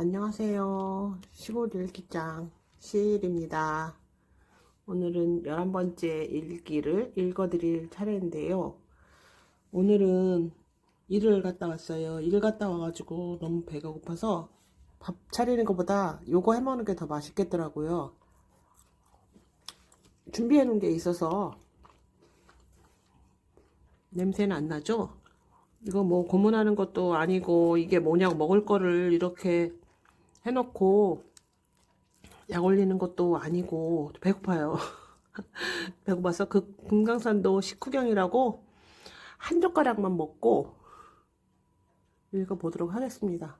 안녕하세요. 시골 일기장 시일입니다. 오늘은 11번째 일기를 읽어드릴 차례인데요. 오늘은 일을 갔다 왔어요. 일 갔다 와가지고 너무 배가 고파서 밥 차리는 것보다 요거 해먹는 게 더 맛있겠더라고요. 준비해 놓은 게 있어서 냄새는 안 나죠? 이거 뭐 고문하는 것도 아니고 이게 뭐냐고 먹을 거를 이렇게 해놓고 약 올리는 것도 아니고 배고파요. 배고파서 그 금강산도 식후경이라고 한 젓가락만 먹고 읽어보도록 하겠습니다.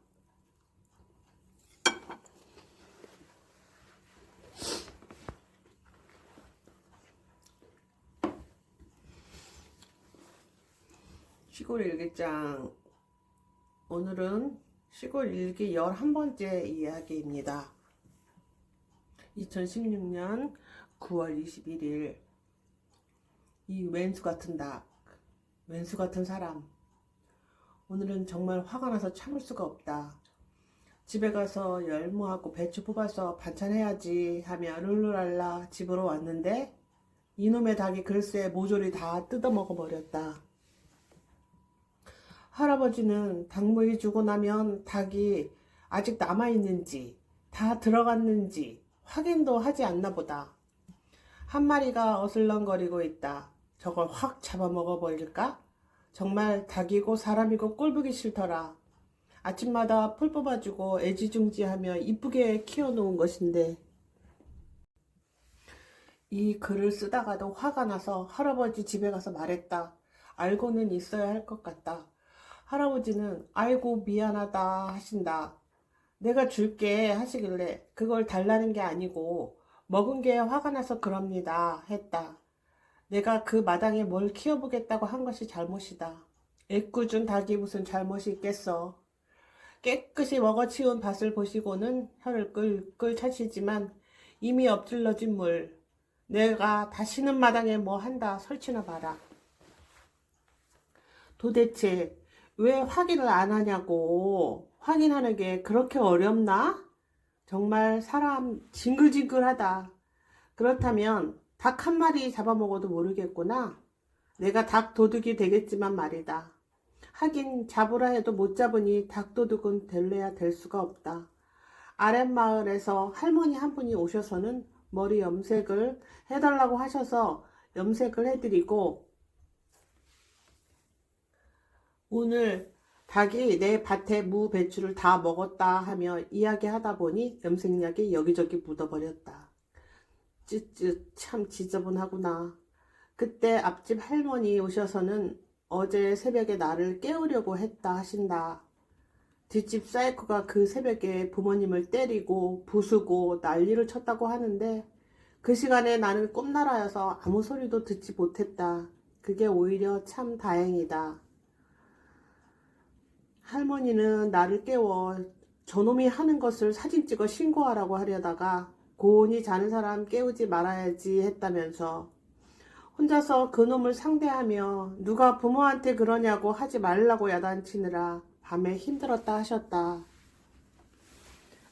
시골 일기장 오늘은 시골 일기 11번째 이야기입니다. 2016년 9월 21일 이 왼수 같은 닭, 왼수 같은 사람 오늘은 정말 화가 나서 참을 수가 없다. 집에 가서 열무하고 배추 뽑아서 반찬해야지 하며 룰루랄라 집으로 왔는데 이놈의 닭이 글쎄 모조리 다 뜯어먹어 버렸다. 할아버지는 닭무이 주고 나면 닭이 아직 남아있는지 다 들어갔는지 확인도 하지 않나 보다. 한 마리가 어슬렁거리고 있다. 저걸 확 잡아먹어 버릴까? 정말 닭이고 사람이고 꼴보기 싫더라. 아침마다 풀 뽑아주고 애지중지하며 이쁘게 키워놓은 것인데 이 글을 쓰다가도 화가 나서 할아버지 집에 가서 말했다. 알고는 있어야 할 것 같다. 할아버지는 아이고 미안하다 하신다. 내가 줄게 하시길래 그걸 달라는 게 아니고 먹은 게 화가 나서 그럽니다 했다. 내가 그 마당에 뭘 키워보겠다고 한 것이 잘못이다. 애꿎은 닭이 무슨 잘못이 있겠어. 깨끗이 먹어치운 밭을 보시고는 혀를 끌끌 차시지만 이미 엎질러진 물. 내가 다시는 마당에 뭐 한다 설치나 봐라. 도대체 왜 확인을 안 하냐고. 확인하는 게 그렇게 어렵나? 정말 사람 징글징글하다. 그렇다면 닭 한 마리 잡아먹어도 모르겠구나. 내가 닭 도둑이 되겠지만 말이다. 하긴 잡으라 해도 못 잡으니 닭 도둑은 될래야 될 수가 없다. 아랫마을에서 할머니 한 분이 오셔서는 머리 염색을 해달라고 하셔서 염색을 해드리고 오늘 닭이 내 밭에 무 배추를 다 먹었다 하며 이야기하다 보니 염색약이 여기저기 묻어버렸다. 쯧쯧 참 지저분하구나. 그때 앞집 할머니 오셔서는 어제 새벽에 나를 깨우려고 했다 하신다. 뒷집 사이코가 그 새벽에 부모님을 때리고 부수고 난리를 쳤다고 하는데 그 시간에 나는 꿈나라여서 아무 소리도 듣지 못했다. 그게 오히려 참 다행이다. 할머니는 나를 깨워 저놈이 하는 것을 사진 찍어 신고하라고 하려다가 고온히 자는 사람 깨우지 말아야지 했다면서 혼자서 그놈을 상대하며 누가 부모한테 그러냐고 하지 말라고 야단치느라 밤에 힘들었다 하셨다.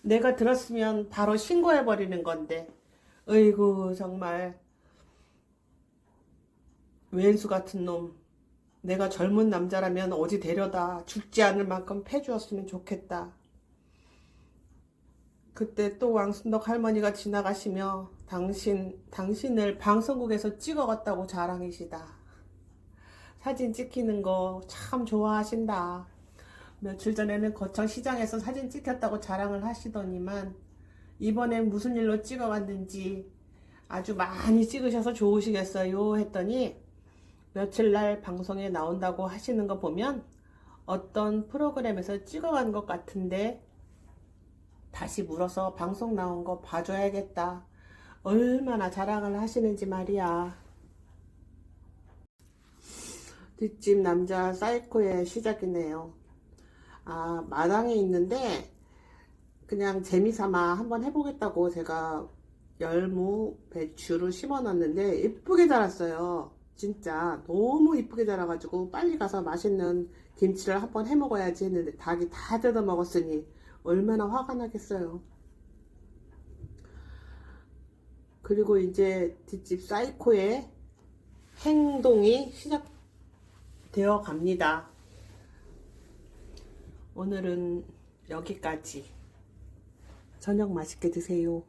내가 들었으면 바로 신고해버리는 건데. 어이구 정말. 왼수 같은 놈 내가 젊은 남자라면 어디 데려다 죽지 않을 만큼 패주었으면 좋겠다. 그때 또 왕순덕 할머니가 지나가시며 당신, 당신을 방송국에서 찍어갔다고 자랑이시다. 사진 찍히는 거 참 좋아하신다. 며칠 전에는 거창 시장에서 사진 찍혔다고 자랑을 하시더니만 이번엔 무슨 일로 찍어갔는지 아주 많이 찍으셔서 좋으시겠어요 했더니 며칠 날 방송에 나온다고 하시는 거 보면 어떤 프로그램에서 찍어간 것 같은데 다시 물어서 방송 나온 거 봐줘야겠다. 얼마나 자랑을 하시는지 말이야. 뒷집 남자 사이코의 시작이네요. 아, 마당에 있는데 그냥 재미삼아 한번 해보겠다고 제가 열무, 배추를 심어놨는데 예쁘게 자랐어요. 진짜 너무 이쁘게 자라가지고 빨리 가서 맛있는 김치를 한번 해 먹어야지 했는데 닭이 다 뜯어 먹었으니 얼마나 화가 나겠어요. 그리고 이제 뒷집 사이코의 행동이 시작되어 갑니다. 오늘은 여기까지. 저녁 맛있게 드세요.